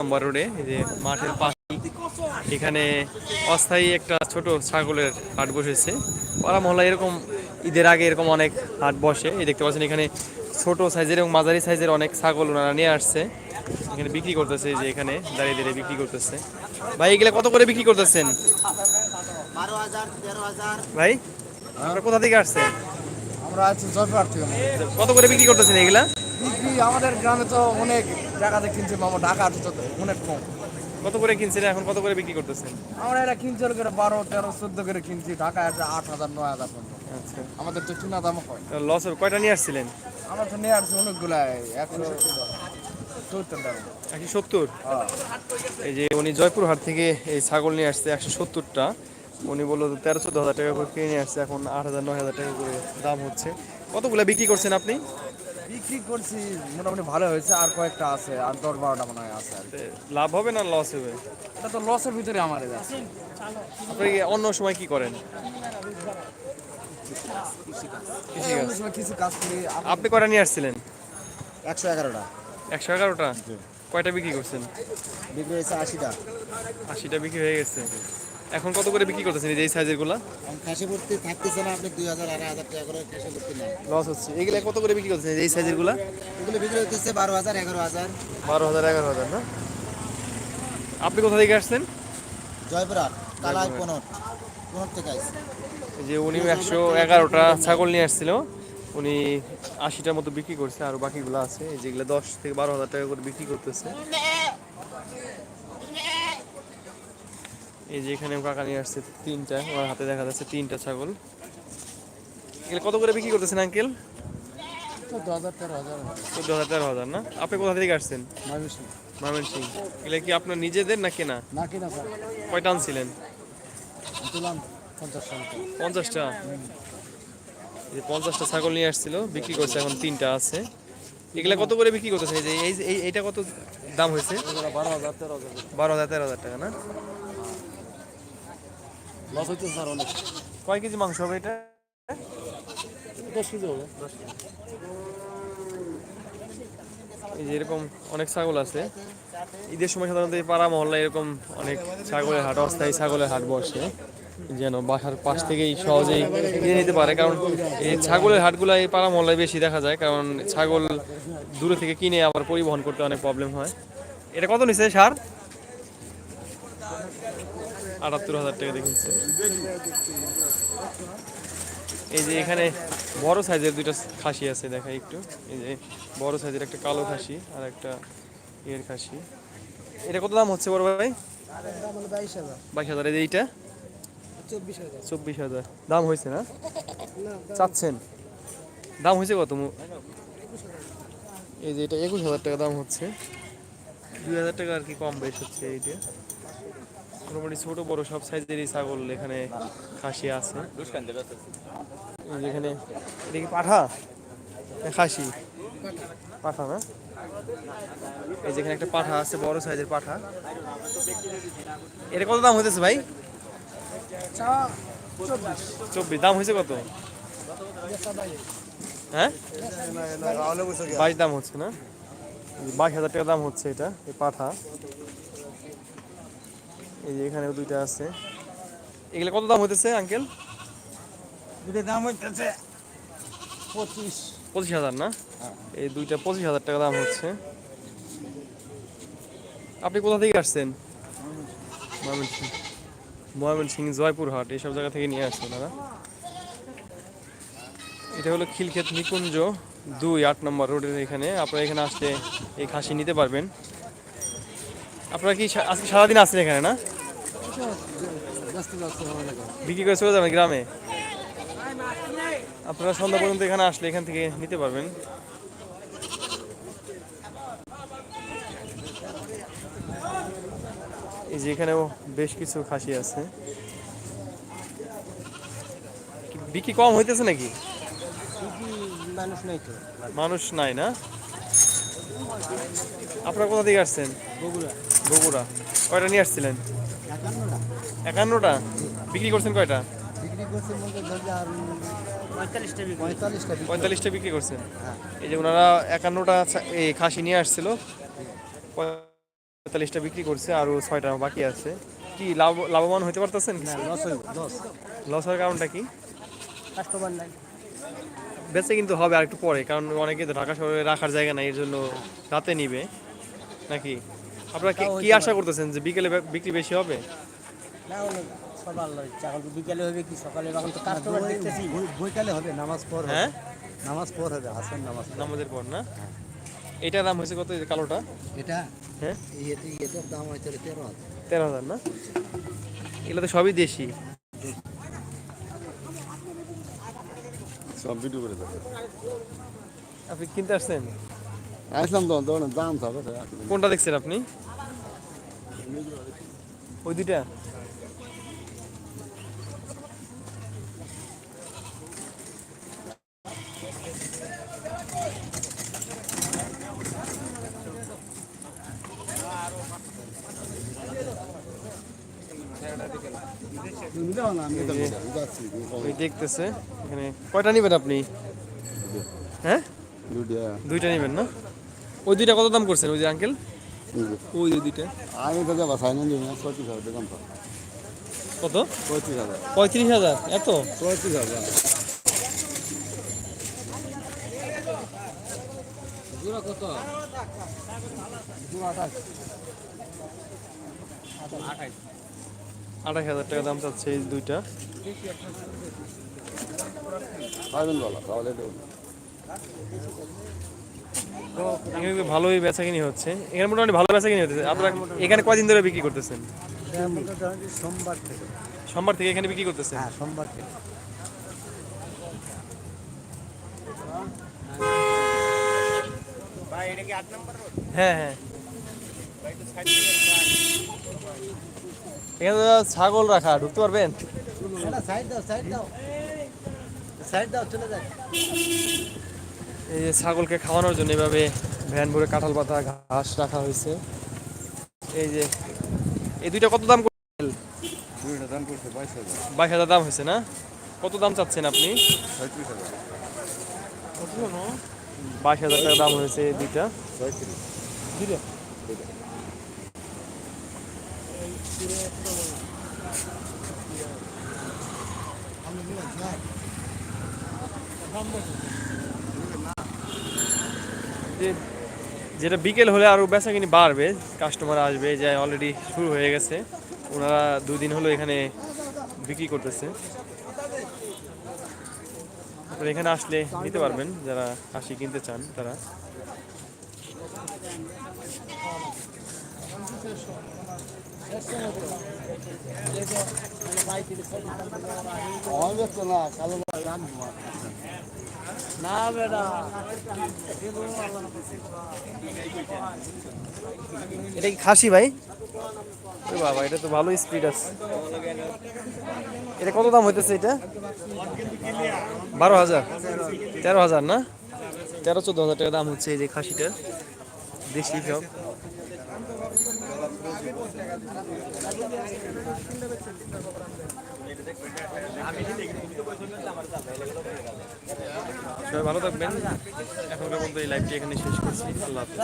নম্বর রোডে যে মাঠের পাশে। এখানে অস্থায়ী একটা ছোট ছাগলের হাট বসেছে। পাড়া মহল্লা এরকম ঈদের আগে এরকম অনেক হাট বসে। এই দেখতে পাচ্ছেন এখানে ছোট সাইজের এবং মাঝারি সাইজের অনেক ছাগল ওনারা নিয়ে আসছে। এখানে বিক্রি করতেছে যে এখানে দাঁড়িয়ে দাঁড়িয়ে বিক্রি করতেছে। ভাই এগুলা কত করে বিক্রি করতেছেন? ভাই কোথা থেকে আসছেন? আমরা আছি জয়পুরহাট থেকে। কত করে বিক্রি করতেছেন এগুলা? আমাদের গ্রামে তো অনেক জায়গাতে কিনছি মামা ঢাকা তো অনেক কম। কত করে কিনছেন? এখন কত করে বিক্রি করতেছেন? আমরা এটা কিনছি করে বারো তেরো চোদ্দ করে কিনছি ঢাকা আছে আট হাজার নয় হাজার পর্যন্ত। আচ্ছা। আমাদের তো চুনা দাম হয়। লস কয়টা নিয়ে আসছিলেন? আমরা তো নিয়ে আসছি অনেকগুলাই একশো একশো সত্তর? হ্যাঁ। এই যে উনি জয়পুর হাট থেকে এই ছাগল নিয়ে আসছে একশো সত্তরটা। উনি বলল তেরো চোদ্দ হাজার টাকা করে কিনে নিয়ে আসছে এখন আট হাজার নয় হাজার টাকা করে দাম হচ্ছে। কতগুলো বিক্রি করছেন আপনি? বিক্রি করছি মোটামুটি ভালো হয়েছে আর কয়েকটা আছে আর দশ বারোটা মনে হয় আছে লাভ হবে না লস হবে? এটা তো লসের ভিতরে আমার আছে। আপনি কি অন্য সময় কি করেন? কিছু কাজ করি আপনি কয়টা নিয়ে আসছিলেন? একশো এগারোটা। একশো এগারোটা? কয়টা বিক্রি করছেন? বিক্রি হয়েছে আশিটা। আশিটা বিক্রি হয়ে গেছে। এখন কত করে বিক্রি করতেছেন এই সাইজেরগুলা খাসি ভর্তি থাকতেছে না আপনি দুই হাজার আড়াই হাজার টাকা করে খাসি ভর্তি নেন। লস হচ্ছে। এগুলা কত করে বিক্রি করতেছেন এই সাইজেরগুলা এগুলো বিক্রি হতেছে বারো হাজার এগারো হাজার। বারো হাজার এগারো হাজার না? আপনি কোথা থেকে আসছেন? জয়পুরহাট কালাই পনট পনট থেকে আসছে। এই যে উনি একশো এগারোটা ছাগল নিয়ে আসছিল। উনি আশিটার মতো বিক্রি করছে আর বাকিগুলো আছে। যেগুলো দশ থেকে বারো হাজার টাকা করে বিক্রি করতেছে। এই যে এখানে কাকা নিয়ে আসছে তিনটা ওর হাতে দেখা যাচ্ছে তিনটা ছাগল। এগুলো কত করে বিক্রি করতেছেন আঙ্কেল? চোদ্দ হাজার তেরো হাজার। চোদ্দ হাজার তেরো হাজার না? আপনি কোথা থেকে আসছেন? ময়মনসিংহ। মামেন সিং এগুলো কি আপনার নিজেদের না কেনা? না কিনা কয়টা আনছিলেন? পঞ্চাশটা যে পঞ্চাশটা ছাগল নিয়ে আসছিল বিক্রি করছে এখন তিনটা আছে। এগুলা কত করে বিক্রি করতেছে এই যে এই এইটা কত দাম হয়েছে? বারো হাজার তেরো হাজার। বারো হাজার তেরো হাজার টাকা না? লস হচ্ছে স্যার অনেক। কয় কেজি মাংস হবে এটা? দশ কেজি হবে। এই যে এরকম অনেক ছাগল আছে। ঈদের সময় সাধারণত এই পাড়া মহল্লায় এরকম অনেক ছাগলের হাট অস্থায়ী ছাগলের হাট বসে। যেন বাসার পাশ থেকেই সহজেই কিনে নিতে পারে। কারণ এই ছাগলের হাটগুলো এই পাড়া মহল্লায় বেশি দেখা যায়। কারণ ছাগল দূরে থেকে কিনে আবার পরিবহন করতে অনেক প্রবলেম হয়। এটা কত নিচ্ছে সার? আটাত্তর হাজার টাকা দেখেছে এই যে এখানে বড় সাইজের দুইটা খাসি আছে দেখা একটু। এই যে বড় সাইজের একটা কালো খাসি আর একটা ইয়ের খাসি। এটা কত দাম হচ্ছে বড় ভাই? বাইশ হাজার। এই যে এইটা? চব্বিশ হাজার। দাম হয়েছে না? চাচ্ছেন। দাম হয়েছে কত? এই যে এটা একুশ হাজার টাকা দাম হচ্ছে। দুই হাজার টাকা আর কি কম বেশ হচ্ছে এইটা। মোটামুটি ছোট, বড় সব সাইজেরই ছাগল এখানে খাসি আছে। এখানে কি পাঠা? খাসি? পাঠা না? এই যেখানে একটা পাঠা আছে, বড় সাইজের পাঠা। এটা কত দাম হইতেছে ভাই? চব্বিশ। দাম হয়েছে কত? হ্যাঁ? বাইশ দাম হচ্ছে না? বাইশ হাজার টাকা দাম হচ্ছে এটা, এই পাঠা। এই যে এখানেও দুইটা আছে। এগুলো কত দাম হইতেছে আঙ্কেল? দুটো দাম হইতেছে পঁচিশ। পঁচিশ হাজার না? এই দুইটা পঁচিশ হাজার টাকা দাম হচ্ছে। আপনি কোথা থেকে আসছেন? ময়মনসিং ময়মনসিং জয়পুরহাট এইসব জায়গা থেকে নিয়ে আসছেন দাদা এটা হলো খিলক্ষেত নিকুঞ্জ দুই আট নম্বর রোডের এখানে। আপনারা এখানে আসলে এই খাসি নিতে পারবেন। আপনারা কি আজকে সারাদিন আছেন এখানে না? বিক্রি করে চলে যাবেন গ্রামে? আপনারা সন্ধ্যা পর্যন্ত এখানে আসলে এখান থেকে নিতে পারবেন। এই যে এখানেও বেশ কিছু খাসি আছে। বিক্রি কম হইতেছে নাকি? মানুষ নেই তো। মানুষ নাই না? আপনারা কোথা থেকে আসছেন? বগুড়া। বগুড়া। কয়টা নিয়ে আসছিলেন? একান্নটা। বিক্রি করছেন কয়টা? আর পঁয়তাল্লিশটা বিক্রি। করছেন? হ্যাঁ। এই যে ওনারা একান্নটা এই খাসি নিয়ে আসছিল। পঁয়তাল্লিশটা বিক্রি করছে আরও ছয়টা বাকি আছে। কি লাভ লাভবান হতে পারতেছেন লস হওয়ার কারণটা কি? কাস্টমার নাই। বেঁচে কিন্তু হবে আর একটু পরে কারণ অনেকে তো ঢাকা শহরে রাখার জায়গা নাই এর জন্য রাতে নিবে। নাকি? আপনারা কি- কি আশা করতেছেন যে বিকেলে বিক্রি বেশি হবে? না এখন বিকালে হবে কি সকালে? এখন তো কাস্টমার দেখতেছি। বইকালে হবে নামাজ পড় হ্যাঁ? নামাজ পড় হবে হাসান নামাজ নামাজের পর না? এটার দাম হয়েছে কত কালোটা? এটা? হ্যাঁ? এটার দাম হয়েছে তেরো হাজার। তেরো হাজার না? এগুলো তো সবই দেশি। সব ভিডিও করে দেবে আপনি কিনতে আসছেন? আসলাম তো তখন দাম কোনটা দেখছেন আপনি? ওই দুইটা? দেখতেছে এখানে কয়টা নেবেন আপনি? হ্যাঁ? দুইটা। নেবেন না? ওই দুইটা কত দাম করছেন? ওই যে আঙ্কেল ওই দুইটা। আমি তো যাব সাইন পঁয়ত্রিশ হাজার দেখাম তো। কত? পঁয়ত্রিশ হাজার। পঁয়ত্রিশ হাজার? এত? পঁয়ত্রিশ হাজার। জোড়া কত আঠাশ হাজার টাকা দাম চাচ্ছে এই দুইটা। এখানে তো ভালোই বেচা কিনি হচ্ছে। এখানে মোটামুটি ভালো বেচা কিনি হচ্ছে। আপনারা এখানে কয়দিন ধরে বিক্রি করতেছেন? সোমবার থেকে সোমবার থেকে এখানে বিক্রি করতেছেন? হ্যাঁ সোমবার থেকে। হ্যাঁ হ্যাঁ। এখানে ছাগল রাখা ঢুকতে পারবেন? এই যে ছাগলকে খাওয়ানোর জন্য এভাবে ভ্যান ভরে কাঁঠাল পাতা ঘাস রাখা হয়েছে। এই যে এই দুইটা কত দাম বাইশ হাজার। দাম হয়েছে না? কত দাম চাচ্ছেন আপনি? বাইশ হাজার টাকা দাম হয়েছে এই দুইটা। যে যেটা বিকেল হলে আরও বেচা কিনি বাড়বে কাস্টমার আসবে যে অলরেডি শুরু হয়ে গেছে। ওনারা দুদিন হলো এখানে বিক্রি করতেছে। এখানে আসলে নিতে পারবেন, যারা হাসি কিনতে চান তারা। না বেটা এটা কি খাসি ভাই? বাবা এটা তো ভালো স্পিড আছে। এটা কত দাম হইতেছে এটা? বারো হাজার। তেরো হাজার না? তেরো চোদ্দ হাজার টাকা দাম হচ্ছে এই যে খাসিটা। দেশি সব সবাই ভালো থাকবেন। এখনকার মতো এই লাইভটি এখানে শেষ করছি। আল্লাহ হাফেজ।